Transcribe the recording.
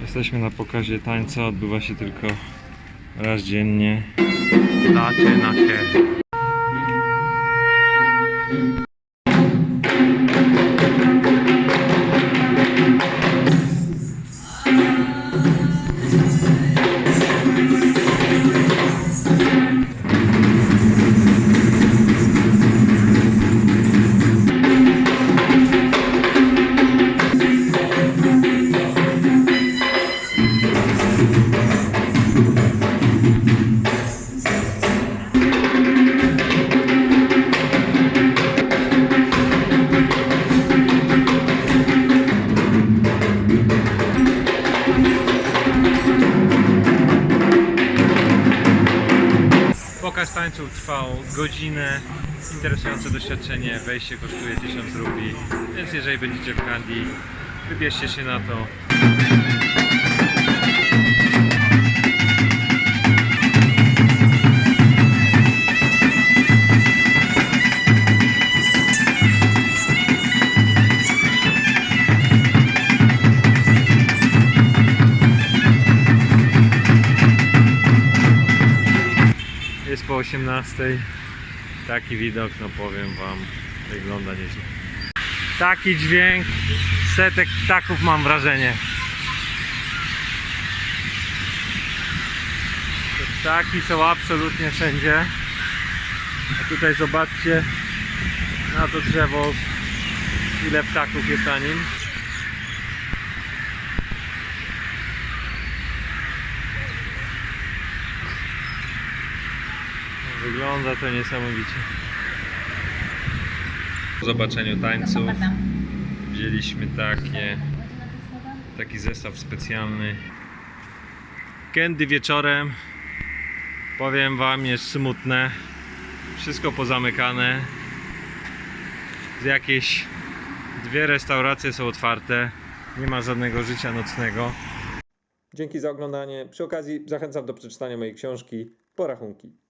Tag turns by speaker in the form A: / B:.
A: Jesteśmy na pokazie tańca, odbywa się tylko raz dziennie. Dacie na kier. Pokaz tańców trwał godzinę. Interesujące doświadczenie. Wejście kosztuje 1000 rubli. Więc jeżeli będziecie w Kandi, wybierzcie się na to. Po 18. Taki widok, no powiem wam, wygląda nieźle. Taki dźwięk, setek ptaków mam wrażenie. Te ptaki są absolutnie wszędzie. A tutaj zobaczcie na to drzewo, ile ptaków jest na nim. Wygląda to niesamowicie. Po zobaczeniu tańców wzięliśmy takie, taki zestaw specjalny. Kiedy wieczorem, powiem Wam, jest smutne. Wszystko pozamykane. Jakieś dwie restauracje są otwarte. Nie ma żadnego życia nocnego.
B: Dzięki za oglądanie. Przy okazji zachęcam do przeczytania mojej książki Porachunki.